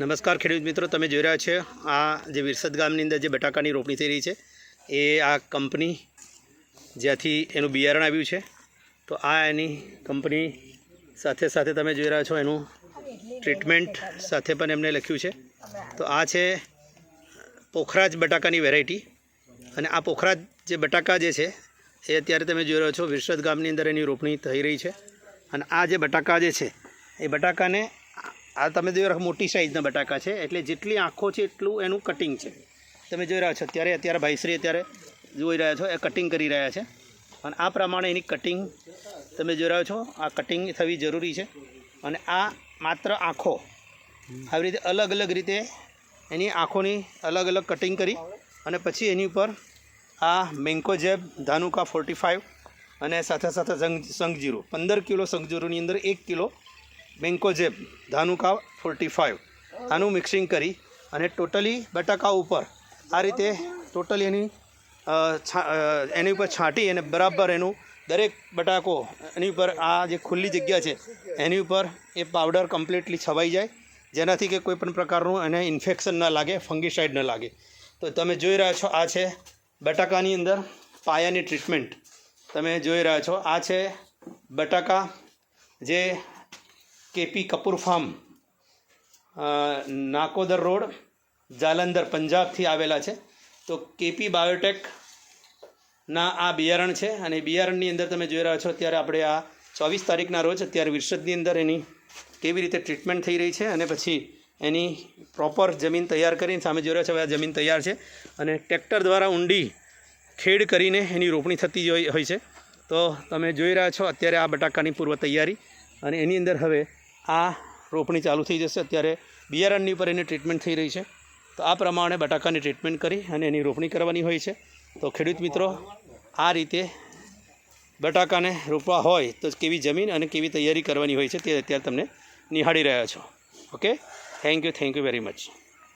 નમસ્કાર ખેડૂત મિત્રો, તમે જોઈ રહ્યા છો આ જે વિરસદ ગામની અંદર જે બટાકાની રોપણી થઈ રહી છે, એ આ કંપની જ્યાંથી એનું બિયારણ આવ્યું છે. તો આ એની કંપની સાથે સાથે તમે જોઈ રહ્યા છો એનું ટ્રીટમેન્ટ સાથે પણ એમને લખ્યું છે. તો આ છે પોખરાજ બટાકાની વેરાયટી અને આ પોખરાજ જે બટાકા જે છે, એ અત્યારે તમે જોઈ રહ્યો છો વિરસદ ગામની અંદર એની રોપણી થઈ રહી છે. અને આ જે બટાકા જે છે, એ બટાકાને આ તમે જોઈ રહ્યા મોટી સાઇઝના બટાકા છે. એટલે જેટલી આંખો છે એટલું એનું કટિંગ છે. તમે જોઈ રહ્યા છો, અત્યારે અત્યારે ભાઈશ્રી અત્યારે જોઈ રહ્યા છો, એ કટિંગ કરી રહ્યા છે. અને આ પ્રમાણે એની કટિંગ તમે જોઈ રહ્યા છો, આ કટિંગ થવી જરૂરી છે. અને આ માત્ર આંખો. આવી રીતે અલગ અલગ રીતે એની આંખોની અલગ અલગ કટિંગ કરી અને પછી એની ઉપર આ Mancozeb, Dhanuka forty five અને સાથે સાથે સંગ સંગજીરું. પંદર કિલો સંગજીરુંની અંદર એક કિલો બેન્કોજેબ ધાનુકા ફોર્ટી ફાઇવ આનું મિક્સિંગ કરી અને ટોટલી બટાકા ઉપર આ રીતે ટોટલી એની એની ઉપર છાંટી અને બરાબર એનું દરેક બટાકો એની ઉપર આ જે ખુલ્લી જગ્યા છે, એની ઉપર એ પાવડર કમ્પ્લીટલી છવાઈ જાય. જેનાથી કે કોઈ પણ પ્રકારનું એને ઇન્ફેક્શન ન લાગે ફંગીસાઇડ ન લાગે. તો તમે જોઈ રહ્યા છો આ છે બટાકાની અંદર પાયાની ટ્રીટમેન્ટ તમે જોઈ રહ્યા છો આ છે બટાકા જે KP Kapoor farm Nakodar road Jalandhar, પંજાબથી આવેલા છે. તો કેપી બાયોટેક ના આ બિયારણ છે અને બિયારણની અંદર તમે જોઈ રહ્યા છો અત્યારે આપણે આ ચોવીસ તારીખના રોજ અત્યારે વિરસદની અંદર એની કેવી રીતે ટ્રીટમેન્ટ થઈ રહી છે અને પછી એની પ્રોપર જમીન તૈયાર કરીને સામે જોઈ રહ્યા છો આ જમીન તૈયાર છે અને ટ્રેક્ટર દ્વારા ઊંડી ખેડ કરીને એની રોપણી થતી હોય હોય છે. તો તમે જોઈ રહ્યા છો અત્યારે આ બટાકાની પૂર્વ તૈયારી અને એની અંદર હવે આ રોપણી ચાલુ થઈ જશે. અત્યારે બિયારણની ઉપર એની ટ્રીટમેન્ટ થઈ રહી છે. તો આ પ્રમાણે બટાકાની ટ્રીટમેન્ટ કરી અને એની રોપણી કરવાની હોય છે. તો ખેડૂત મિત્રો, આ રીતે બટાકાને રોપવા હોય તો કેવી જમીન અને કેવી તૈયારી કરવાની હોય છે તે અત્યારે તમને નિહાળી રહ્યા છો. Okay thank you thank you very much